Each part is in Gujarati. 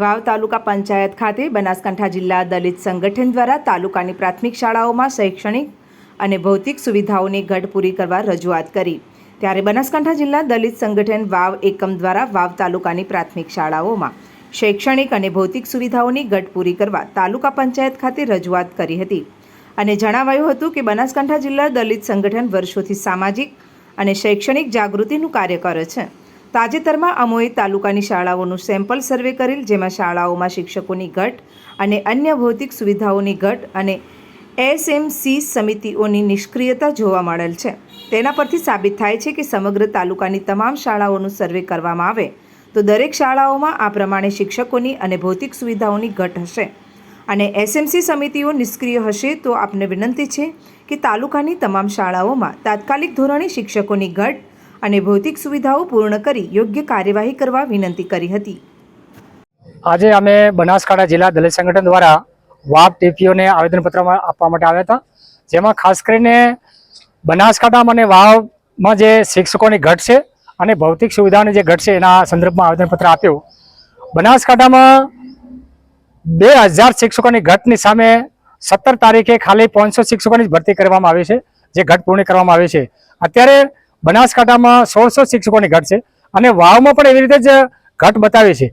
વાવ તાલુકા પંચાયત ખાતે બનાસકાંઠા જિલ્લા દલિત સંગઠન દ્વારા તાલુકાની પ્રાથમિક શાળાઓમાં શૈક્ષણિક અને ભૌતિક સુવિધાઓની ઘટ પૂરી કરવા રજૂઆત કરી. ત્યારે બનાસકાંઠા જિલ્લા દલિત સંગઠન વાવ એકમ દ્વારા વાવ તાલુકાની પ્રાથમિક શાળાઓમાં શૈક્ષણિક અને ભૌતિક સુવિધાઓની ઘટ પૂરી કરવા તાલુકા પંચાયત ખાતે રજૂઆત કરી હતી. અને જણાવાયું હતું કે બનાસકાંઠા જિલ્લા દલિત સંગઠન વર્ષોથી સામાજિક અને શૈક્ષણિક જાગૃતિનું કાર્ય કરે છે. તાજેતરમાં અમોએ તાલુકાની શાળાઓનું સેમ્પલ સર્વે કરેલ, જેમાં શાળાઓમાં શિક્ષકોની ઘટ અને અન્ય ભૌતિક સુવિધાઓની ઘટ અને એસએમસી સમિતિઓની નિષ્ક્રિયતા જોવા મળેલ છે. તેના પરથી સાબિત થાય છે કે સમગ્ર તાલુકાની તમામ શાળાઓનું સર્વે કરવામાં આવે તો દરેક શાળાઓમાં આ પ્રમાણે શિક્ષકોની અને ભૌતિક સુવિધાઓની ઘટ હશે. અને એસએમસી સમિતિઓ નિષ્ક્રિય હશે તો આપને વિનંતી છે કે તાલુકાની તમામ શાળાઓમાં તાત્કાલિક ધોરણે શિક્ષકોની ઘટ અને ભૌતિક સુવિધાઓ પૂર્ણ કરી યોગ્ય કાર્યવાહી કરવા વિનંતી કરી હતી. આજે અમે બનાસકાંઠા જિલ્લા દલિત સંગઠન દ્વારા વાપ ટીપીઓને આવેદનપત્ર આપવા માટે આવ્યા હતા. જેમાં ખાસ કરીને બનાસકાંઠામાં અને વાવમાં જે શિક્ષકોની ઘટ છે અને ભૌતિક સુવિધાની જે ઘટ છે એના સંદર્ભમાં આવેદનપત્ર આપ્યું. બનાસકાંઠામાં બે હજાર શિક્ષકોની ઘટની સામે સત્તર તારીખે ખાલી પાંચસો શિક્ષકોની જ ભરતી કરવામાં આવી છે. જે ઘટ પૂર્ણ કરવામાં આવી છે. અત્યારે બનાસકાંઠામાં સોળસો શિક્ષકોની ઘટ છે અને વાવમાં પણ એવી રીતે જ ઘટ બતાવી છે.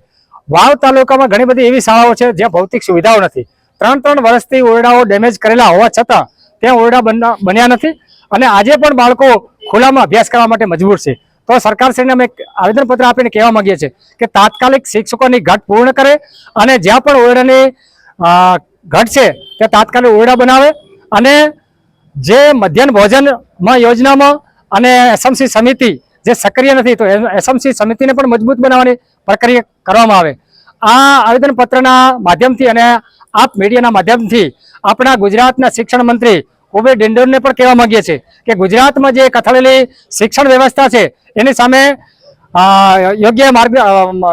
વાવ તાલુકામાં ઘણી બધી એવી શાળાઓ છે જ્યાં ભૌતિક સુવિધાઓ નથી. ત્રણ ત્રણ વર્ષથી ઓરડાઓ ડેમેજ કરેલા હોવા છતાં ત્યાં ઓરડા બન્યા નથી અને આજે પણ બાળકો ખુલ્લામાં અભ્યાસ કરવા માટે મજબૂર છે. તો સરકારશ્રીને અમે આવેદનપત્ર આપીને કહેવા માંગીએ છીએ કે તાત્કાલિક શિક્ષકોની ઘટ પૂર્ણ કરે અને જ્યાં પણ ઓરડાની ઘટ છે ત્યાં તાત્કાલિક ઓરડા બનાવે અને જે મધ્યાહન ભોજનમાં યોજનામાં અને એસએમસી સમિતિ જે સક્રિય નથી, તો એસએમસી સમિતિને પણ મજબૂત બનાવવાની પ્રક્રિયા કરવામાં આવે. આ આવેદનપત્રના માધ્યમથી અને આપ મીડિયાના માધ્યમથી આપણા ગુજરાતના શિક્ષણ મંત્રી કુબેર ડિંડોરને પણ કહેવા માંગીએ છીએ કે ગુજરાતમાં જે કથળેલી શિક્ષણ વ્યવસ્થા છે, એની સામે યોગ્ય માર્ગ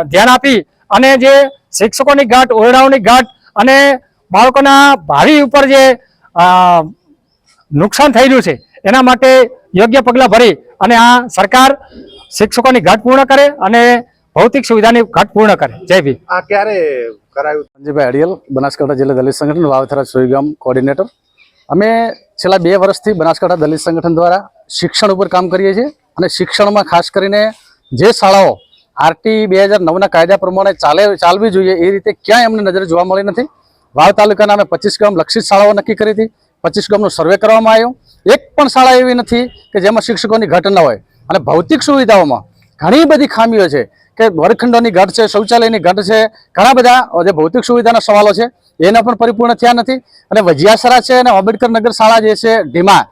ધ્યાન આપી અને જે શિક્ષકોની ઘાટ ઓરડાઓની ઘાટ અને બાળકોના ભાવિ ઉપર જે નુકસાન નુકસાન થયેલું છે એના માટે યોગ્ય પગલાં ભરી અને આ સરકાર શિક્ષકોની ઘટ પૂર્ણ કરે અને ભૌતિક સુવિધાની ઘટ પૂર્ણ કરે. જય ભીમ. આ ક્યારે કરાયું? સંજીભાઈ અડિયલ બનાસકાંઠા જિલ્લા દલિત સંગઠન વાવથરા સુઈગામ કોર્ડિનેટર અમે છેલ્લા બે વર્ષથી બનાસકાંઠા દલિત સંગઠન દ્વારા શિક્ષણ ઉપર કામ કરીએ છીએ અને શિક્ષણમાં ખાસ કરીને જે શાળાઓ આરટી બે હજાર નવના કાયદા પ્રમાણે ચાલે ચાલવી જોઈએ એ રીતે ક્યાંય અમને નજરે જોવા મળી નથી. વાવ તાલુકાના અમે પચીસ ગામ લક્ષિત શાળાઓ નક્કી કરી હતી. પચીસ ગામનો સર્વે કરવામાં આવ્યો. એક પણ શાળા એવી નથી કે જેમાં શિક્ષકોની ઘટ ન હોય. અને ભૌતિક સુવિધાઓમાં ઘણી બધી ખામીઓ છે કે વર્ગખંડોની ઘટ છે, શૌચાલયની ઘટ છે, ઘણા બધા જે ભૌતિક સુવિધાના સવાલો છે, એના પણ પરિપૂર્ણ થયા નથી. અને વજિયાસરા છે અને આંબેડકર નગર શાળા જે છે, ઢીમા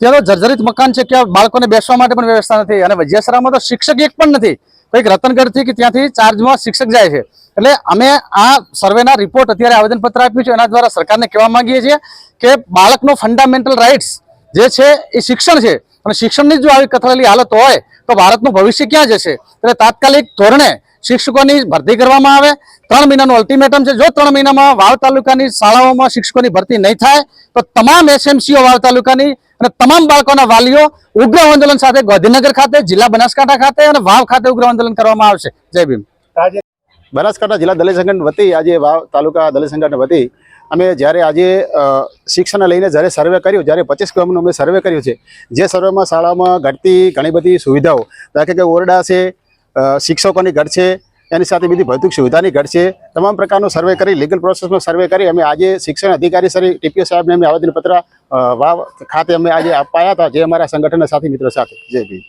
તેનો જર્જરિત મકાન છે કે બાળકોને બેસવા માટે પણ વ્યવસ્થા નથી. અને વજિયાસરામાં તો શિક્ષક એક પણ નથી. કંઈક રતનગઢથી કે ત્યાંથી ચાર્જમાં શિક્ષક જાય છે. એટલે અમે આ સર્વેના રિપોર્ટ અત્યારે આવેદનપત્ર આપ્યું છે. એના દ્વારા સરકારને કહેવા માંગીએ છીએ કે બાળકનો ફંડામેન્ટલ રાઇટ્સ જે છે એ શિક્ષણ છે. અને શિક્ષણની જો આવી કથળેલી હાલત હોય, તો ભારતનું ભવિષ્ય ક્યાં જશે? એટલે તાત્કાલિક ધોરણે શિક્ષકોની ભરતી કરવામાં આવે. ત્રણ મહિનાનું અલ્ટિમેટમ છે. જો ત્રણ મહિનામાં વાવ તાલુકાની શાળાઓમાં શિક્ષકોની ભરતી નહીં થાય, તો તમામ એસએમસીઓ વાવ તાલુકાની અને તમામ બાળકોના વાલીઓ ઉગ્ર આંદોલન સાથે ગાંધીનગર ખાતે, જિલ્લા બનાસકાંઠા ખાતે અને વાવ ખાતે ઉગ્ર આંદોલન કરવામાં આવશે. જય ભીમ. બનાસકાંઠા જિલ્લા દલિત સંગઠન વતી આજે વાવ તાલુકા દલિત સંગઠન વતી અમે જ્યારે આજે શિક્ષણને લઈને જ્યારે સર્વે કર્યું, જ્યારે પચીસ ગામનું અમે સર્વે કર્યું છે, જે સર્વેમાં શાળામાં ઘટતી ઘણી બધી સુવિધાઓ દાખલા કે ઓરડા છે શિક્ષકોની ઘટ છે, એની સાથે બીજી ભૌતિક સુવિધાની ઘટ છે, તમામ પ્રકારનું સર્વે કરી લીગલ પ્રોસેસમાં સર્વે કરી, અમે આજે શિક્ષણ અધિકારી શ્રી ટીપીઓ સાહેબને અમે આવેદનપત્ર વાવ ખાતે અમે આજે અપાયા હતા, જે અમારા સંગઠનના સાથી મિત્રો સાથે. જય ભીમ.